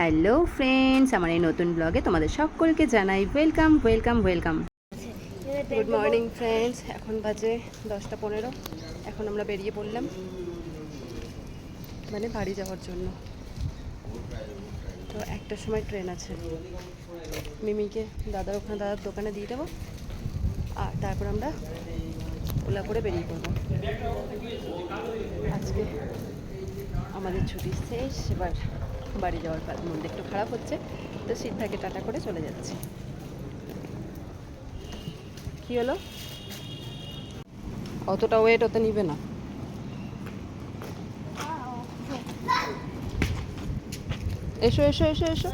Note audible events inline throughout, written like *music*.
Hello friends, আমার এই নতুন ব্লগে তোমাদের সকলকে জানাই welcome welcome welcome. Good morning friends এখন বাজে দশটা পনেরো। এখন আমরা বেরিয়ে পড়লাম। মানে বাড়ি যাওয়ার জন্য। তো একটার সময় ট্রেন আছে। মিমিকে, দাদার ওখানে, দাদার দোকানে দিয়ে দেবো। আর তারপর আমরা ওলা করে বেরিয়ে পড়ব। আজকে আমাদের ছুটি শেষ, এবার বাড়ি যাওয়ার মন একটু খারাপ হচ্ছে, তো সিদ্ধাকে টাটা করে চলে যাচ্ছি। কি হলো? অতটা ওয়েট ওতে নিবে না। এসো এসো এসো এসো।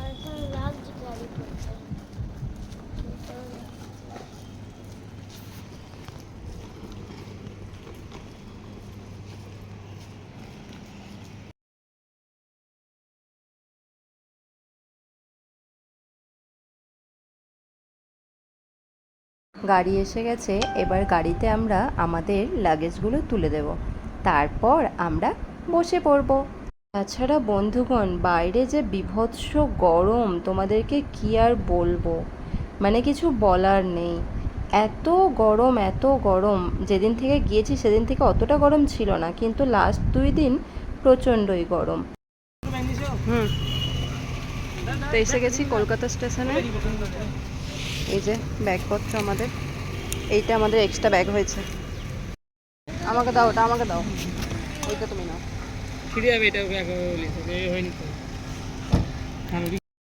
গাড়ি এসে গেছে, এবার গাড়িতে আমরা আমাদের লাগেজগুলো তুলে দেব। তারপর আমরা বসে পড়ব। তাছাড়া বন্ধুগণ, বাইরে যে বিভৎস গরম, তোমাদেরকে কি আর বলব? মানে কিছু বলার নেই। এত গরম এত গরম, যেদিন থেকে গিয়েছি সেদিন থেকে অতটা গরম ছিল না, কিন্তু লাস্ট দুই দিন প্রচণ্ডই গরম। হুম। তো এসে গেছি কলকাতা স্টেশনে। এই যে ব্যাগপত্র আমাদের। এইটা আমাদের এক্সট্রা ব্যাগ হয়েছে। আমাকে দাও ওটা আমাকে দাও। ওইটা তুমি নাও।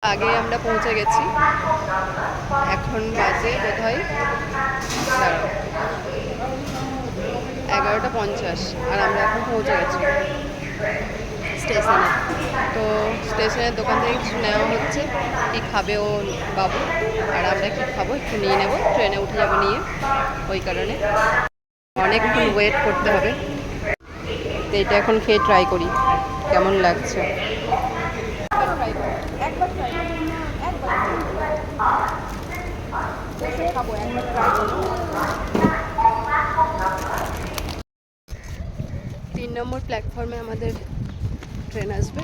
আগে আমরা পৌঁছে গেছি। এখন বাজে বোধ হয় এগারোটা পঞ্চাশ আর আমরা এখন পৌঁছে গেছি। স্টেশনে। তো স্টেশনের দোকান থেকে কিছু নেওয়া হচ্ছে। কী খাবে ও বাবু? আর আমরা কি খাব? একটু নিয়ে নেব। ট্রেনে উঠে যাব নিয়ে, ওই কারণে। অনেকক্ষণ ওয়েট করতে হবে। তো এটা এখন খেয়ে ট্রাই করি, কেমন লাগছে। তিন নম্বর প্ল্যাটফর্মে আমাদের ট্রেন আসবে।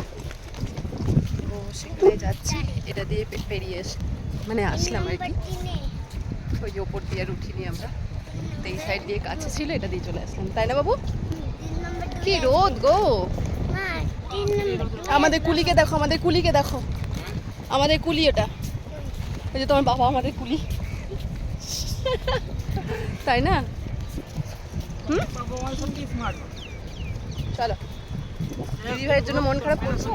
তো সেখানে যাচ্ছি। এটা দিয়ে পেরিয়ে এসে মানে আসলাম আর কি। ওই ওপর দিয়ে আর উঠিনি আমরা। তো এই সাইড দিয়ে কাছে ছিল এটা দিয়ে চলে আসলাম। তাই না বাবু? কি রোদ গো! আমাদের কুলিকে দেখো আমাদের কুলিকে দেখো। আমাদের কুলি ওটা। ওই যে তোমার বাবা আমাদের কুলি। তাই না? হুম? চলো। দিদি ভাইয়ের জন্য মন খারাপ করছে?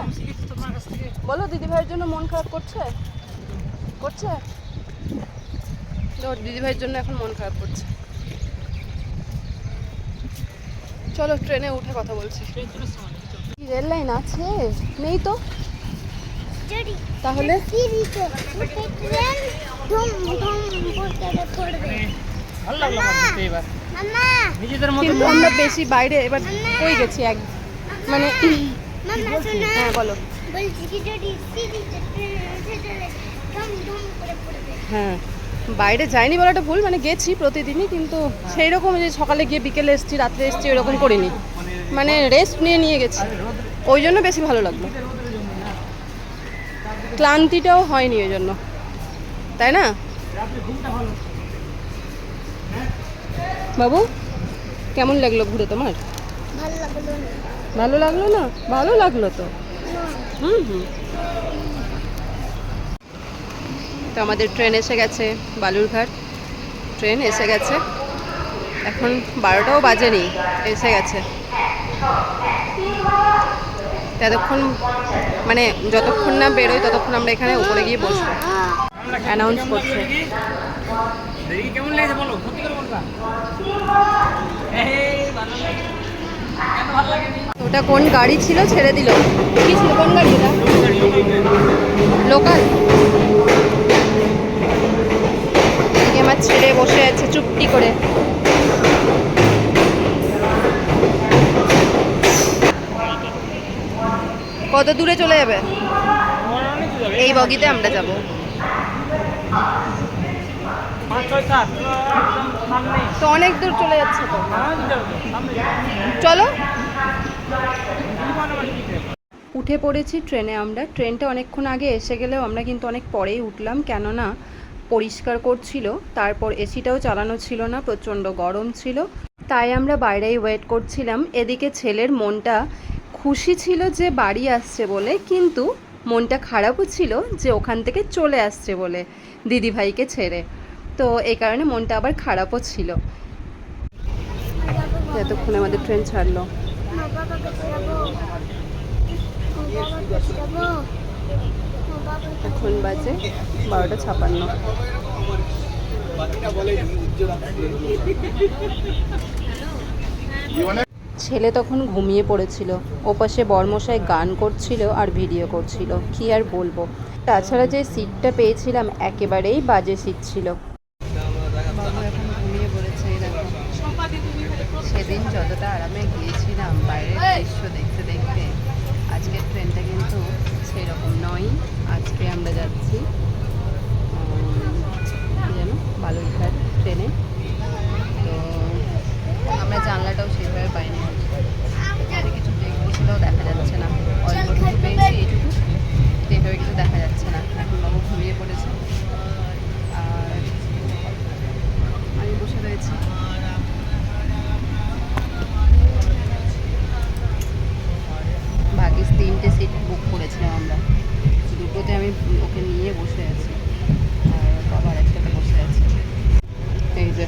বলো দিদি ভাইয়ের জন্য মন খারাপ করছে? করছে? দিদি ভাইয়ের জন্য এখন মন খারাপ করছে। চলো ট্রেনে উঠে কথা বলছি। কি রেল লাইন আছে? নেই তো? তাহলে? কিন্তু আমরা বেশি বাইরে এবার কই গেছি? এক মানে *coughs* হ্যাঁ বলো। হ্যাঁ বাইরে যাইনি বলাটা ভুল মানে গেছি প্রতিদিনই কিন্তু সেই রকম যে সকালে গিয়ে বিকেলে এসছি রাত্রে এসছি এরকম করিনি। মানে রেস্ট নিয়ে নিয়ে গেছি। ওই জন্য বেশি ভালো লাগল। ক্লান্তিটাও হয়নি ওই জন্য। তাই না? বাবু কেমন লাগল ঘুরে তোমার? ভালো লাগল না? ভালো লাগল তো। হুম হুম। তো আমাদের ট্রেন এসে গেছে বালুরঘাট। ট্রেন এসে গেছে। এখন বারোটাও বাজেনি, এসে গেছে। ততক্ষণ মানে যতক্ষণ না বেরোয় ততক্ষণ আমরা এখানে উপরে গিয়ে বসবো। অ্যানাউন্স করছে। কেমন লেগেছে বলো? ওটা কোন গাড়ি ছিল? ছেড়ে দিল। কি ছিল? কোন গাড়ি লোকাল। আমার ছেড়ে বসে আছে চুপটি করে। কত দূরে চলে যাবে? এই বগিতে আমরা যাব। তো অনেক দূর চলে যাচ্ছে তো। চলো। উঠে পড়েছি ট্রেনে আমরা। ট্রেনটা অনেকক্ষণ আগে এসে গেলেও আমরা কিন্তু অনেক পরেই উঠলাম, কেননা পরিষ্কার করছিল, তারপর এসিটাও চালানো ছিল না, প্রচণ্ড গরম ছিল। তাই আমরা বাইরেই ওয়েট করছিলাম। এদিকে ছেলের মনটা খুশি ছিল যে বাড়ি আসছে বলে, কিন্তু মনটা খারাপও ছিল যে ওখান থেকে চলে আসছে বলে দিদিভাইকে ছেড়ে। তো এই কারণে মনটা আবার খারাপও ছিল। এতক্ষণে আমাদের ট্রেন ছাড়লো। এখন বাজে বারোটা ছাপান্ন। ছেলে তখন ঘুমিয়ে পড়েছিল। ওপাশে বর্মশাই গান করছিল আর ভিডিও করছিল। কি আর বলব? তাছাড়া যে সিটটা পেয়েছিলাম, একেবারেই বাজে সিট ছিল বাবু এখন ঘুমিয়ে পড়েছে এই দেখো সেদিন যতটা আরামে গিয়েছিলাম বাইরের দৃশ্য দেখতে দেখতে আজকের ট্রেনটা কিন্তু সেরকম নয়। আজকে আমরা যাচ্ছি উম, কি যেন বালুরঘাট ট্রেনে তো আমরা জানলাটাও সেভাবে পাইনি আজকে কিছু দেখতেছিলেও দেখা যাচ্ছে না অল্প কিছু পেয়েছি এইটুকু সেভাবে কিছু দেখা যাচ্ছে না এখন বাবু ঘুমিয়ে পড়েছে আর আমি বসে রয়েছি ভাগ্যিস তিনটে সিট বুক করেছিলাম আমরা দুটোতে আমি ওকে নিয়ে বসে আছি আর বাবা একটাতে বসে আছে এই যে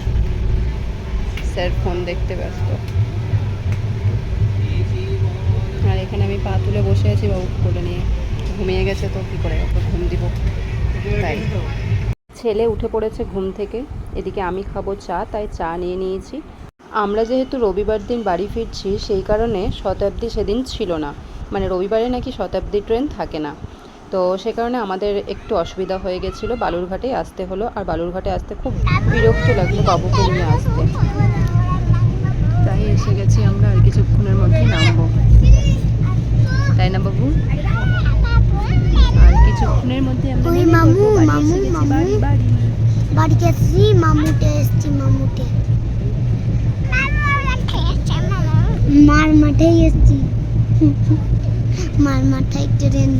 স্যার ফোন দেখতে ব্যস্ত। আর এখানে আমি পা তুলে বসে আছি বাবু করে নিয়ে। ঘুমিয়ে গেছে তো, কী করে ঘুম দিব? তাই। ছেলে উঠে পড়েছে ঘুম থেকে। এদিকে আমি খাব চা, তাই চা নিয়ে নিয়েছি। আমরা যেহেতু রবিবার দিন বাড়ি ফিরছি, সেই কারণে শতাব্দী সেদিন ছিল না। মানে রবিবারে নাকি শতাব্দী ট্রেন থাকে না। তো সে কারণে আমাদের একটু অসুবিধা হয়ে গেছিল। বালুরঘাটে আসতে হলো। আর বালুরঘাটে আসতে খুব বিরক্ত লাগল বাবুকে নিয়ে আসতে। তাই এসে গেছি আমরা আর কিছুক্ষণের মধ্যে নামবো। তাই না বাবু? আর কিছুক্ষণের মধ্যে আমরা মামু, মামু, বাড়ি বাড়িতে এসেছি মামুটে এসেছি মামুটে মার মাঠেই এসেছি। মার মাথায় ট্রেন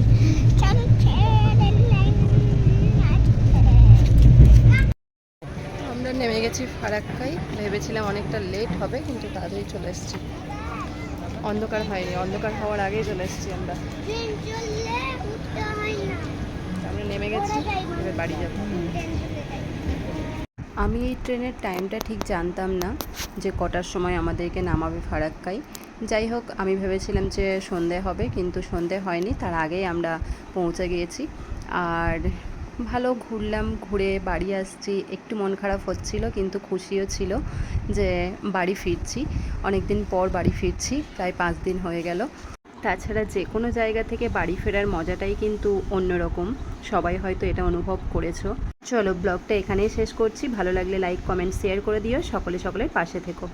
আমরা নেমে গেছি ফারাক্কাই ভেবেছিলাম অনেকটা লেট হবে, কিন্তু তাড়াতাড়ি চলে এসেছি। অন্ধকার হয়নি। অন্ধকার হওয়ার আগেই চলে এসেছি আমরা। আমরা নেমে গেছি, এবার বাড়ি যাব। আমি এই ট্রেনের টাইমটা ঠিক জানতাম না যে কটার সময় আমাদেরকে নামাবে ফারাক্কাই যাই হোক, আমি ভেবেছিলাম যে সন্ধে হবে, কিন্তু সন্ধে হয়নি। তার আগেই আমরা পৌঁছে গিয়েছি। আর ভালো ঘুরলাম, ঘুরে বাড়ি আসছি। একটু মন খারাপ হচ্ছিল, কিন্তু খুশিও ছিল যে বাড়ি ফিরছি। অনেক দিন পর বাড়ি ফিরছি, প্রায় পাঁচ দিন হয়ে গেল। তাছাড়া যে কোনো জায়গা থেকে বাড়ি ফেরার মজাটাই কিন্তু অন্যরকম সবাই হয়তো এটা অনুভব করেছ। চলো, ব্লগটা এখানেই শেষ করছি। ভালো লাগলে লাইক কমেন্ট শেয়ার করে দিও। সকলে, সকলের পাশে থেকো।